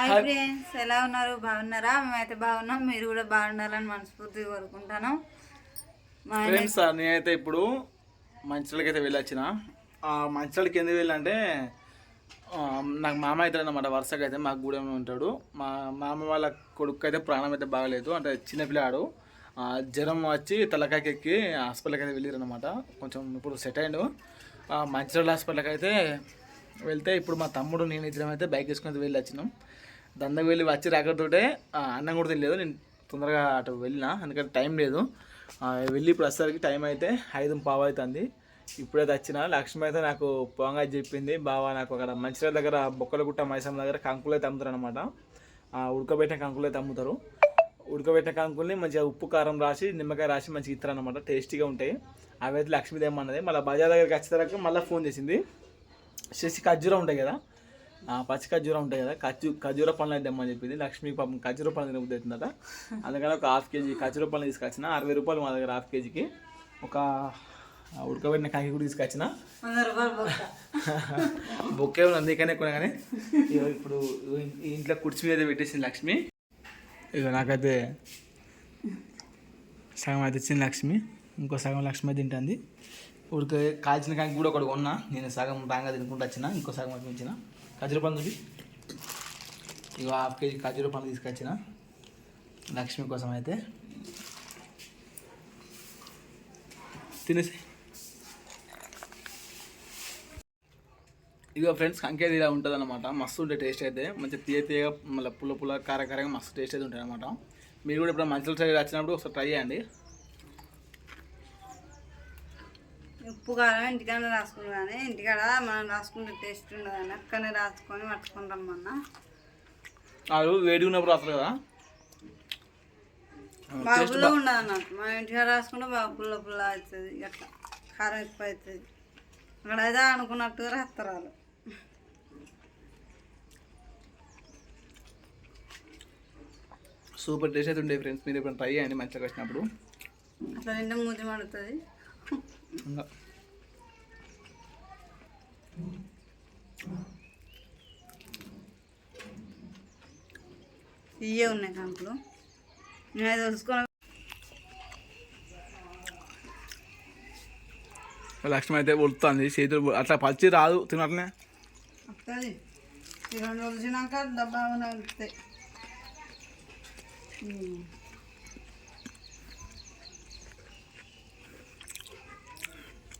Hi friends ఎలా ఉన్నారు? బాగున్నారా? మేమైతే బాగున్నాం. మీరు కూడా బాగుండాలని మనస్ఫూర్తిగా కోరుకుంటాను ఫ్రెండ్స్ నేనైతే ఇప్పుడు మంచిర్యాలకి అయితే వెళ్ళొచ్చిన. ఆ మంచిర్యాలకి ఎందుకు వెళ్ళంటే నాకు మామ అవుతాడు అనమాట వరుసగా అయితే మా గూడెంలో ఉంటాడు. మా మామ వాళ్ళ కొడుకు అయితే ప్రాణం అయితే బాగలేదు అంటే చిన్నపిల్లాడు జ్వరం వచ్చి తలకాయకి ఎక్కి హాస్పిటల్కి అయితే వెళ్ళారు అనమాట కొంచెం ఇప్పుడు సెట్ అయ్యాడు మంచిర్యాల హాస్పిటల్కి అయితే వెళ్తే ఇప్పుడు మా తమ్ముడు నేను ఇద్దరం అయితే బైక్ వేసుకుని అయితే వెళ్ళి వచ్చినాం దందకు వెళ్ళి వచ్చి రాకతోటే అన్నం కూడా తినలేదు. నేను తొందరగా అటు వెళ్ళిన ఎందుకంటే టైం లేదు. వెళ్ళి ఇప్పుడు వచ్చేసరికి టైం అయితే ఐదు పావు అవుతుంది. ఇప్పుడైతే వచ్చిన లక్ష్మి అయితే నాకు పోంగా చెప్పింది బావా నాకు అక్కడ మంచిర్యాల దగ్గర బొక్కలగుట్ట మైసమ్మ దగ్గర కంకులు అయితే అమ్ముతారు అనమాట ఉడకబెట్టిన కంకులు అయితే అమ్ముతారు ఉడకబెట్టిన కంకుల్ని మంచిగా ఉప్పు కారం రాసి నిమ్మకాయ రాసి మంచిగా ఇస్తారు అనమాట టేస్టీగా ఉంటాయి. అవి అయితే లక్ష్మీదేవి ఏమన్నది మళ్ళీ బజార్ దగ్గరికి వచ్చేసరికి మళ్ళీ ఫోన్ చేసింది. చేసి ఖర్జూర ఉంటాయి కదా పచ్చి ఖర్జూర ఉంటాయి కదా ఖర్జూ ఖర్జూర పండ్లు అయితే తెమ్మని చెప్పింది? లక్ష్మి పాపం ఖర్జూర పండ్లు తినబుద్ది అందుకని ఒక హాఫ్ కేజీ ఖర్జూర పండ్లు తీసుకొచ్చిన అరవై రూపాయలు మా దగ్గర హాఫ్ కేజీకి. ఒక ఉడకబెట్టిన కాకి కూడా తీసుకొచ్చిన. బొక్క. ఉంది అందుకనే కొన్నా కానీ ఇప్పుడు ఇంట్లో కుర్చీ మీద పెట్టేసింది లక్ష్మి. ఇక నాకైతే సగం అయితే ఇచ్చింది లక్ష్మి. ఇంకో సగం లక్ష్మి తింటుంది. ఉడక కాల్చిన కాకి కూడా ఒకటి కొన్నా. నేను సగం బాగా తినుకుంటూ వచ్చిన ఇంకో సగం అయితే ఉంచిన ఖర్జూర పండు ఇక హాఫ్ కేజీ ఖజూర పండు తీసుకొచ్చిన లక్ష్మి కోసం అయితే. తినేసి ఇక ఫ్రెండ్స్ కంకేది ఇలా ఉంటుంది అనమాట మస్తు ఉండే టేస్ట్ అయితే. మంచిగా తీయ తీయగా మళ్ళీ పుల్ల పుల్ల కారకారంగా మస్తు టేస్ట్ అయితే ఉంటుంది అనమాట మీరు కూడా ఇప్పుడు మంచిగా సైడ్ వచ్చినప్పుడు ఒకసారి ట్రై చేయండి. ఉప్పు కారం ఇంటికాడ కానీ ఇంటికాడ మనం రాసుకుంటే టేస్ట్ ఉండదని అక్కడనే రాసుకొని పట్టుకుంటాం మొన్న వాళ్ళు వేడి ఉన్నప్పుడు వస్తారు కదా? బాగా ఉండదు అన్నట్టు మనం ఇంటికాడ రాసుకుంటే బాగా పుల్ల పుల్ల అవుతుంది అట్లా కారం ఎక్కువ అవుతుంది అక్కడ అయితే అనుకున్నట్టుగా రాస్తారు వాళ్ళు సూపర్ టేస్ట్ అయితే ఉండే ఫ్రెండ్స్. మీరు ఇప్పుడు ట్రై చేయండి మంచిగా వచ్చినప్పుడు. అట్లా నిండా మూతి మడుతుంది. ఇంకా. ఇవే ఉన్నాయి కంకులు నేను తెలుసుకొని లక్ష్మి అయితే ఉడుతుంది చేతులు అట్లా పచ్చి రాదు. తినట్లనే వస్తుంది రెండు రోజులు వచ్చినాక డబ్బా వస్తాయి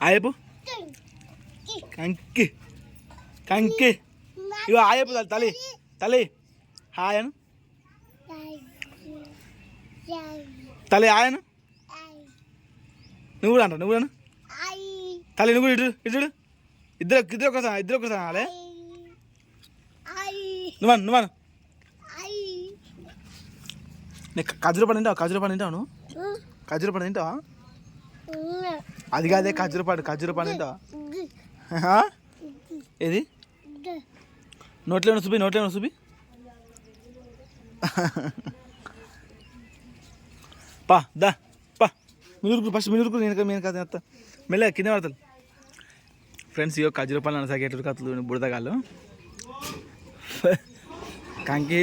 ఆయపు కంకి కంకి ఇగో ఆయపు తల్లి తల్లి హాయను తల్లి ఆయను నువ్వు కూడా అంట నువ్వు కూడా తల్లి నువ్వు ఇటు ఇటు ఇద్దరు ఇద్దరు ఒకసారి ఇద్దరు ఒకసారి అలే. నువ్వు నువ్వు నీకు ఖజూర పండు తింటావా? ఖజూర పండు తింటావా నువ్వు? ఖజూర పండు తింటావా? అది కాదే ఖజూర పండు ఖర్జూర పండు తింటావా ఏది? నోట్లో ఏమైనా చూపి నోట్లో ఏమైనా చూపి పా దా పా. మీరు ఫస్ట్ మినురుకు నేను నేను కాదు అత్త. మెల్లగా కింద పడతాను ఫ్రెండ్స్ ఇయో ఖజూర పళ్ళు అనసాగేటప్పుడు కథలు బుడతగాళ్ళు కంకి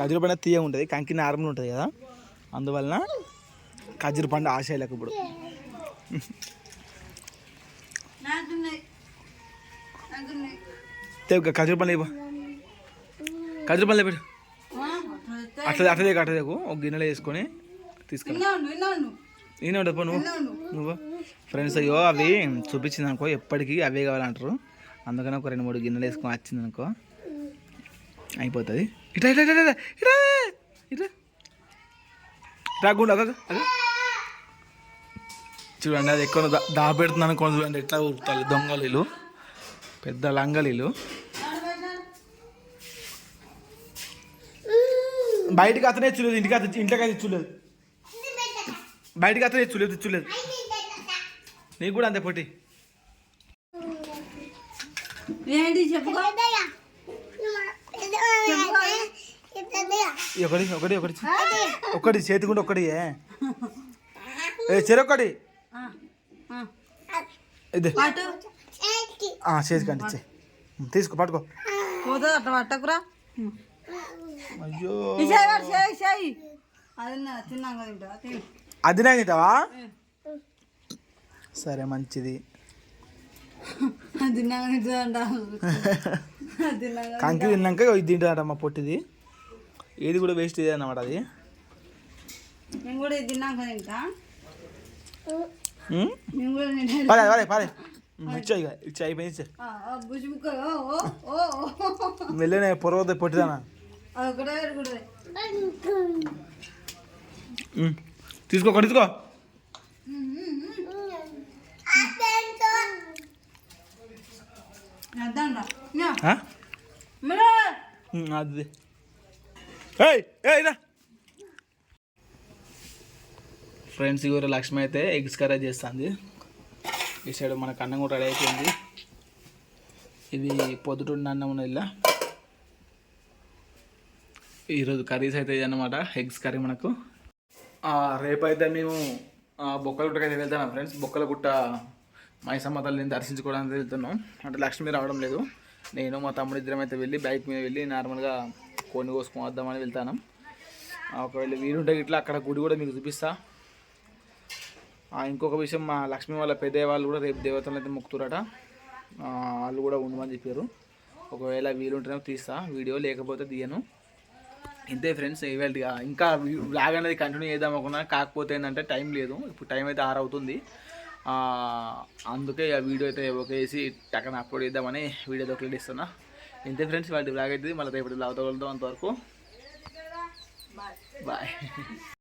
ఖజూర పండు తీయ ఉంటుంది కంకి నార్మల్ ఉంటుంది కదా. అందువలన ఖజ్జూర పండు ఆశయాలకు ఇప్పుడు తెగ ఖజూర పండు ఇవ్వ ఖజూర పండు పెట్టు అట్లా అట్లా అట్లా ఒక గిన్నెలో వేసుకొని తీసుకెళ్ళి నేనే ఉండదు నువ్వు? నువ్వు? ఫ్రెండ్స్ అయ్యో అవి చూపించింది అనుకో ఎప్పటికీ అవే కావాలంటారు. అందుకని ఒక రెండు మూడు గిన్నెలు వేసుకొని వచ్చింది అనుకో అయిపోతుంది. ఇట్లా ఇట్లా ఇట్లా ఇట్లా ఇట్లా ఇట్లా గుండు చూడండి అది ఎక్కువ దా దాపెడుతున్నాను అనుకోండి చూడండి ఎట్లా ఉరుకుతారు దొంగలు పెద్ద లంగలీలు. బయటికి అతనే ఇచ్చులేదు ఇంటికి అతను ఇంట్లోకి అయితే ఇచ్చులేదు బయటికి అతనే ఇచ్చులేదు ఇచ్చులేదు నీకు కూడా అంతే ఈ ఒకటి ఒకటి ఒకటి ఒకటి చేతికుంటే ఒకటి ఏ? చెరొకటి. ఇది. చేతికండి ఇచ్చే తీసుకో పట్టుకో. పోతుంది అట్లా పట్టకురా. అయ్యో. అది నా- తిన్నాక తింటా తిను. అది నా తింటావా? సరే మంచిది. తింటుందంట. కంకి తిన్నాక ఇది తింటాడట మా పొట్టిది. ఏది కూడా వేస్ట్ ఇదే అన్నమాట అది. నేను కూడా ఇది తిన్నాక తింటా. ఉమ్? నేను కూడా తింటా పరే పరే పరే ఇచ్చా ఇక ఇచ్చా అయిపోయింది. మెల్లనే పొరవద్ద పొట్టిదానా. తీసుకో ఒకటి తీసుకో అది ఏయ్ ఏయ్ రా ఫ్రెండ్స్ కూడా లక్ష్మి అయితే ఎగ్స్ కర్రీ చేస్తుంది. ఈ సైడ్ మనకు అన్నం కూడా రెడీ అయిపోయింది. ఇది పొద్దుటున్న అన్నం ఉన్నది ఇలా. ఈరోజు కర్రీస్ అయితే అన్నమాట ఎగ్స్ కర్రీ మనకు. రేపైతే మేము బొక్కల గుట్టకైతే అయితే వెళ్తున్నాం ఫ్రెండ్స్. బొక్కల గుట్ట మైసమ్మ తల్లిని దర్శించుకోవడానికి వెళ్తున్నాం. అంటే లక్ష్మి రావడం లేదు. నేను మా తమ్ముడు ఇద్దరం అయితే వెళ్ళి బైక్ మీద వెళ్ళి నార్మల్గా కొన్ని కోసుకొని వద్దామని వెళ్తాను ఒకవేళ వీలుంటే ఇట్లా అక్కడ గుడి కూడా మీకు చూపిస్తా. ఇంకొక విషయం మా లక్ష్మి వాళ్ళ పెద్దయ్య వాళ్ళు కూడా రేపు దేవతలను అయితే మొక్కుతురట. వాళ్ళు కూడా ఉండమని చెప్పారు. ఒకవేళ వీలుంటేనే తీస్తా వీడియో లేకపోతే తీయను. ఇంతే ఫ్రెండ్స్ ఇవాళ ఇంకా బ్లాగ్ అనేది కంటిన్యూ చేద్దాం అనుకున్నా కాకపోతే ఏంటంటే టైం లేదు. ఇప్పుడు టైం అయితే ఆరు అవుతుంది. ఆ, అందుకే ఆ వీడియో అయితే ఒకేసి టక్కన అప్లోడ్ చేద్దామని వీడియో ఒకటి ఇస్తున్నా ఇంతే ఫ్రెండ్స్ వాళ్ళ బ్లాగ్ అయితే మళ్ళీ రేపటి బ్లాగ్ తగలుతాం అంతవరకు. బాయ్